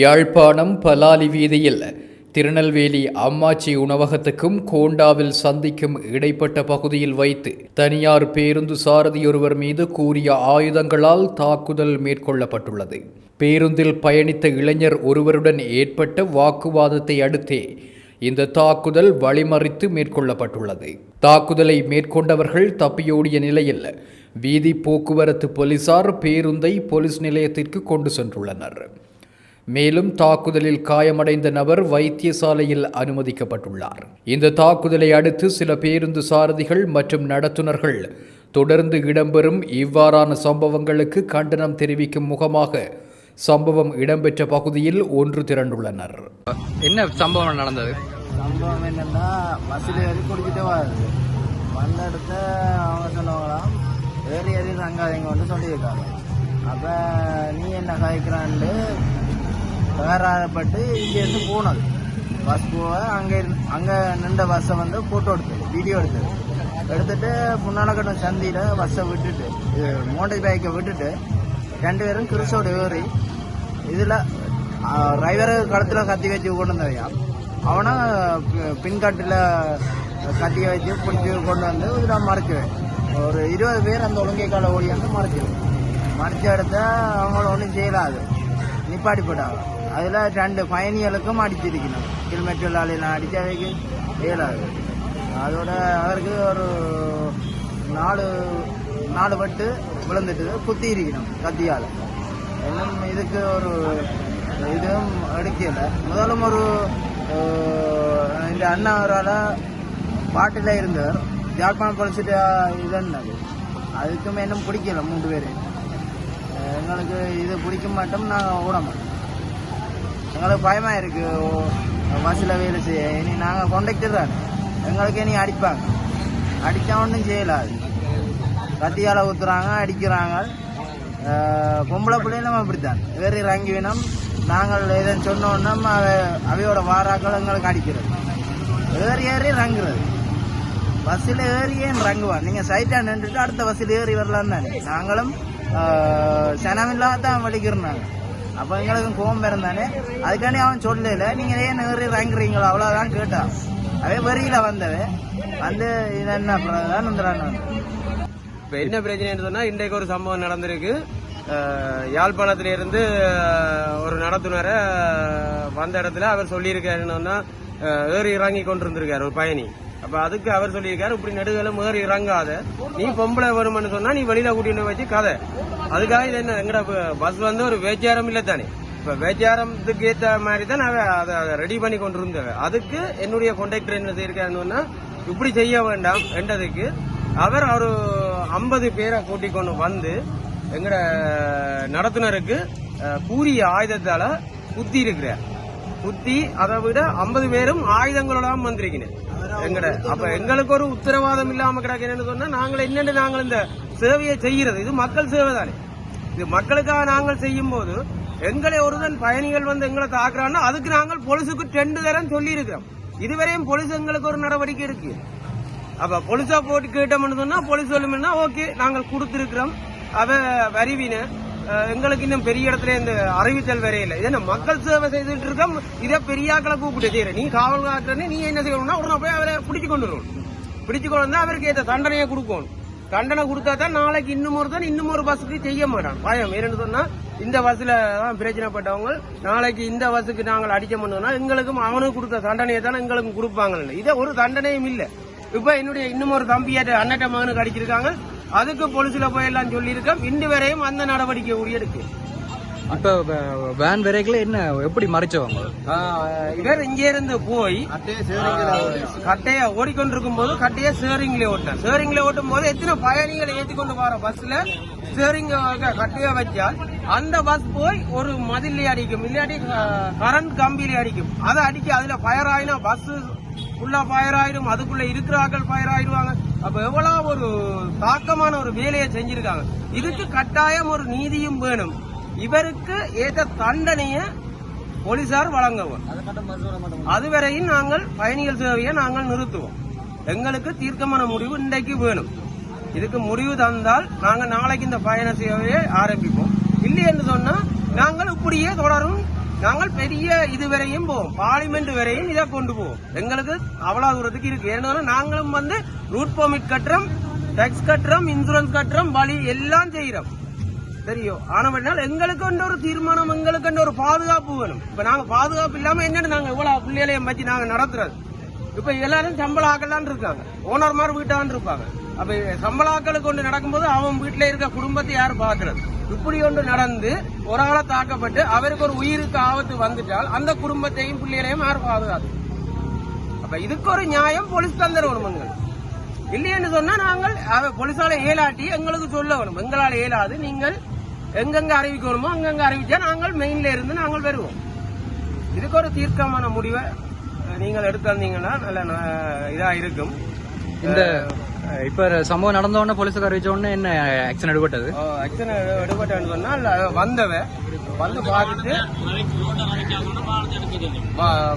யாழ்ப்பாணம் பலாலி வீதியில் திருநெல்வேலி அம்மாச்சி உணவகத்துக்கும் கோண்டாவில் சந்திக்கும் இடைப்பட்ட பகுதியில் வைத்து தனியார் பேருந்து சாரதியொருவர் மீது கூறிய ஆயுதங்களால் தாக்குதல் மேற்கொள்ளப்பட்டுள்ளது. பேருந்தில் பயணித்த இளைஞர் ஒருவருடன் ஏற்பட்ட வாக்குவாதத்தை அடுத்தே இந்த தாக்குதல் வழிமறித்து மேற்கொள்ளப்பட்டுள்ளது. தாக்குதலை மேற்கொண்டவர்கள் தப்பியோடிய நிலையில் வீதி போக்குவரத்து போலீசார் பேருந்தை போலீஸ் நிலையத்திற்கு கொண்டு சென்றுள்ளனர். மேலும் தாக்குதலில் காயமடைந்த நபர் வைத்தியசாலையில் அனுமதிக்கப்பட்டுள்ளார். இந்த தாக்குதலை அடுத்து சில பேருந்து சாரதிகள் மற்றும் நடத்துனர்கள் தொடர்ந்து இடம்பெறும் இவ்வாறான சம்பவங்களுக்கு கண்டனம் தெரிவிக்கும் முகமாக சம்பவம் இடம்பெற்ற பகுதியில் ஒன்று திரண்டுள்ளனர். என்ன சம்பவம் நடந்தது? சம்பவம் என்னன்னா பஸ்ஸில் ஏறி குடிச்சிட்டே வருது வந்த இடத்த அவங்க சொன்னவங்களாம் ஏறி ஏறி தங்காதீங்க வந்து சொல்லியிருக்காங்க. அப்போ நீ என்ன காய்க்கிறான்னு தகராறப்பட்டு இங்கேருந்து போனது. பஸ் போக அங்கே அங்கே நின்ற பஸ்ஸை வந்து ஃபோட்டோ எடுத்தது வீடியோ எடுத்தது. எடுத்துட்டு முன்னால சந்தியில் பஸ்ஸை விட்டுட்டு இது மோட்டர் பைக்கை விட்டுட்டு ரெண்டு பேரும் கிறிஸ்தோட ஏறி இதில் டிரைவரை கழுத்தில் கத்தி வச்சு கொண்டு வந்தவையா அவனை பி- பின்காட்டில் கத்தி வச்சு பிடிச்சி கொண்டு வந்து இதில் மறைச்சுவேன் ஒரு இருபது பேர் அந்த ஒழுங்கைக்கால ஓடி வந்து மறைச்சிடும் மறைச்ச இடத்த அவங்கள ஒன்றும் செய்யலாது நிப்பாடி போயிட்டாங்க அதில் ரெண்டு பயணிகளுக்கும் அடிச்சிருக்கணும் கிலோமீட்டர் தொழிலாளியில் அடித்தவைக்கு இயலாது. அதோட அவருக்கு ஒரு நாலு நாலு பட்டு விழுந்துட்டு குத்தி இருக்கணும் கத்தியால். இன்னும் இதுக்கு ஒரு இதுவும் அடிக்கலை முதலும் ஒரு இந்த அண்ணா அவரால் பாட்டில் இருந்தவர். யாழ்ப்பாணம் படிச்சுட்டு இதுன்னது அதுக்குமே இன்னும் பிடிக்கல மூன்று பேர். எங்களுக்கு இது பிடிக்க மாட்டோம் நாங்கள் ஓட மாட்டோம். எங்களுக்கு பயமாக இருக்கு பஸ்ஸில் வேலை செய்ய இனி நாங்கள் கொண்டக்டர் தான். எங்களுக்கு இனி அடிப்பாங்க. அடித்தா ஒன்றும் செய்யலாது கத்தியால் ஊத்துறாங்க அடிக்கிறாங்க. பொம்பளை பிள்ளைகளும் அப்படித்தான். வேறு இறங்கி வேணும். நாங்கள் எதை சொன்னோன்னா அவ அவையோட வாராக்கள் எங்களுக்கு அடிக்கிறது. ஏறி ஏறி இறங்குறது பஸ்ஸில் ஏறியே இறங்குவான் நீங்கள் சைட்டாக நின்றுட்டு அடுத்த பஸ்ஸில் ஏறி வரலாம் தானே. நாங்களும் சனமில்லாத தான் வலிக்கிறோம் நாங்கள் அப்போ எங்களுக்கும் கோபம் இருந்தானே அதுக்காண்டி அவன் சொல்லல. நீங்கள் ஏன் ஏறி இறங்குறீங்களோ? அவ்வளோதான் கேட்டான் அவன் வெறியில் வந்தவன் வந்து இது என்ன தான் இப்ப என்ன பிரச்சனைன்னு சொன்னா இன்றைக்கு ஒரு சம்பவம் நடந்திருக்கு. அஹ், யாழ்ப்பாணத்துல இருந்து ஒரு நடத்துனரை வந்த இடத்துல அவர் சொல்லியிருக்காருன்னு அஹ், ஏறி இறங்கி கொண்டிருந்திருக்காரு ஒரு பயணி. அப்ப அதுக்கு அவர் சொல்லியிருக்காரு இப்படி நடுகளும் முதல் இறங்காத. நீ பொம்பளை வருமானு சொன்னா நீ வெளியில கூட்டிட்டு வச்சு கதை. அதுக்காக இது என்ன? எங்கட பஸ் வந்து ஒரு வேச்சாரம் இல்ல தானே? இப்ப வேச்சாரத்துக்கு ஏத்த மாதிரி தான் அவ அதை ரெடி பண்ணி கொண்டு இருந்தவ அதுக்கு என்னுடைய கொண்டக்டர் என்ன செய்யிருக்காருன்னா இப்படி செய்ய வேண்டாம் என்றதுக்கு அவர் ஒரு ஐம்பது பேரை கூட்டிக் கொண்டு வந்து எங்கட நடத்துனருக்கு கூறிய ஆயுதத்தால குத்தி இருக்கிறார். குத்தி அதை விட ஐம்பது பேரும் ஆயுதங்களோட வந்திருக்கிறேன். எங்கட? அப்ப எங்களுக்கு ஒரு உத்தரவாதம் இல்லாம கிடக்கிறேன்னு சொன்னா நாங்கள் என்னென்னு நாங்கள் இந்த சேவையை செய்யறது? இது மக்கள் சேவை தானே. இது மக்களுக்காக நாங்கள் செய்யும் போது எங்களை ஒருதன் பயணிகள் வந்து எங்களை தாக்குறான்னா அதுக்கு நாங்கள் போலீஸுக்கு டெண்டு தரம் சொல்லி இருக்கிறோம் இதுவரையும் போலீஸ் எங்களுக்கு ஒரு நடவடிக்கை இருக்கு. அப்ப போலீஸா போட்டு கேட்டோம்னு சொன்னா போலீஸ் சொல்லுமென்னா ஓகே நாங்கள் கொடுத்திருக்கிறோம். அவ வரிவின. எங்களுக்கு இன்னும் பெரிய இடத்துல இந்த அறிவித்தல் வரையில இதை என்ன மக்கள் சேவை செய்துட்டு இருக்கோம்? இதை பெரியாக்களை கூப்பிட்டு செய்யற. நீ காவல் காட்டுறனே நீ என்ன செய்யணும்னா உடனே போய் அவரை பிடிச்சு கொண்டு வரணும் பிடிச்சு கொண்டு வந்தா அவருக்கு ஏற்ற தண்டனையை கொடுக்கணும். தண்டனை கொடுத்தா தான் நாளைக்கு இன்னும் ஒருத்தன் இன்னும் ஒரு பஸ்ஸுக்கு செய்ய மாட்டான். பயம். ஏன்னு சொன்னா இந்த பஸ்ல தான் பிரச்சனைப்பட்டவங்க. நாளைக்கு இந்த பஸ்ஸுக்கு நாங்கள் அடிக்க முடியும்னா எங்களுக்கும் அவனுக்கு கொடுத்த தண்டனையை தானே எங்களுக்கும் கொடுப்பாங்க இதை ஒரு தண்டனையும் இல்லை. இப்ப என்னுடைய இன்னும் ஒரு தம்பியாட்ட அண்ணட்ட மகனுக்கு அடிச்சிருக்காங்க. அதுக்கு போலீஸ்ல போய் எல்லாம் சொல்லியிருக்கோம் இன்று வரையும் அந்த நடவடிக்கை உரியெடுக்கு இப்ப வேன் விரைகளை என்ன எப்படி மறைச்சவங்க இவர் இங்க இருந்து போய் கட்டைய ஓடிக்கொண்டிருக்கும் போது கட்டைய சேரிங்ல ஓட்டினார் சேரிங்ல ஓட்டும் போது எத்தனை பயணிகளை ஏற்றி கொண்டு வர பஸ்ல ஸ்டேரிங் கட்டைய வச்சால் அந்த பஸ் போய் ஒரு மதிலே அடிக்கும். இல்லாட்டி கரண்ட் கம்பியில அடிக்கும். அதை அடிக்க அதுல ஃபயர் ஆயினா பஸ் ஃபுல்லா ஃபயர் ஆயிடும் அதுக்குள்ள இருக்கிற ஆட்கள் ஃபயர் ஆயிடுவாங்க. அப்ப எவ்வளவு ஒரு தாக்கமான ஒரு வேலையை செஞ்சிருக்காங்க. இதுக்கு கட்டாயம் ஒரு நீதியும் வேணும். இவருக்கு ஏற்ற தண்டனையை போலீசார் வழங்கவும். அதுவரையும் நாங்கள் பயணிகள் சேவையை நாங்கள் நிறுத்துவோம். எங்களுக்கு தீர்க்கமான முடிவு இன்றைக்கு வேணும். இதுக்கு முடிவு தந்தால் நாங்கள் நாளைக்கு இந்த பயண சேவையை ஆரம்பிப்போம். இல்லை என்று சொன்னா நாங்கள் இப்படியே தொடரும். நாங்கள் பெரிய இது வரையும் போவோம். பார்லிமெண்ட் வரையும் இதை கொண்டு போவோம். எங்களுக்கு அவ்வளவு தூரத்துக்கு இருக்கு. ஏன்னா நாங்களும் வந்து ரூட் பர்மிட் கட்டுறோம் டேக்ஸ் கட்டுறோம் இன்சூரன்ஸ் கட்டுறோம் வழி எல்லாம் செய்யறோம் தெரியும் ஆனால் எங்களுக்கு ஒரு தீர்மானம் எங்களுக்கு ஒரு பாதுகாப்பு வேணும். இப்ப நாங்க பாதுகாப்பு இல்லாம என்னன்னு நாங்க இவ்வளவு பிள்ளைகளையும் வச்சு நாங்க நடத்துறது? இப்ப எல்லாரும் சம்பள ஆக்கலான் இருக்காங்க. ஓனர் மாதிரி வீட்டான் இருப்பாங்க. அப்ப சம்பள ஆக்களுக்கு ஒன்று நடக்கும்போது அவன் வீட்டுல இருக்க குடும்பத்தை யார் பாக்குறது இப்படி ஒன்று நடந்து ஒரு ஆளை தாக்கப்பட்டு அவருக்கு ஒரு உயிருக்கு ஆபத்து வந்துட்டால் அந்த குடும்பத்தையும் பிள்ளைகளையும் யார் பாதுகாது அப்ப இதுக்கு ஒரு நியாயம் போலீஸ் தந்துடணும் இல்லையென்று சொன்னா நாங்கள் அவ போலீஸால ஏலாட்டி எங்களுக்கு சொல்ல வேணும். எங்களால் ஏலாது நீங்கள் எங்கெங்க அறிவிக்கணுமோ அங்கங்க அறிவிச்சா நாங்கள் மெயின்ல இருந்து நாங்கள் வருவோம். இதுக்கு ஒரு தீர்க்கமான முடிவை நீங்கள் எடுத்து வந்தீங்கன்னா நல்ல ந- இதா இருக்கும். இந்த இப்ப சம்பவம் நடந்த உடனே போலீஸுக்கு அறிவிச்ச உடனே என்ன ஆக்ஷன் எடுபட்டது? அக்ஷன் எடுபட்டேன்னு சொன்னால் வந்தவ வந்து பார்த்துட்டு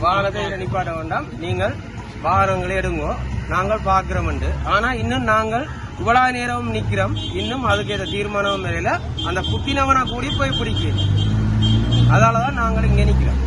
வாகனத்தை நிப்பாட்ட வேண்டாம். நீங்கள் வாகனங்களை எடுங்கோ. நாங்கள் பார்க்கிறோம் ஆனா இன்னும் நாங்கள் இவ்வளவு நேரம் நிக்கிறோம். இன்னும் அதுக்கு ஏத தீர்மானம் வரையில அந்த குத்தினவனை கூடி போய் பிடிக்க. அதாலதான் நாங்கள் இங்க நிக்கிறோம்.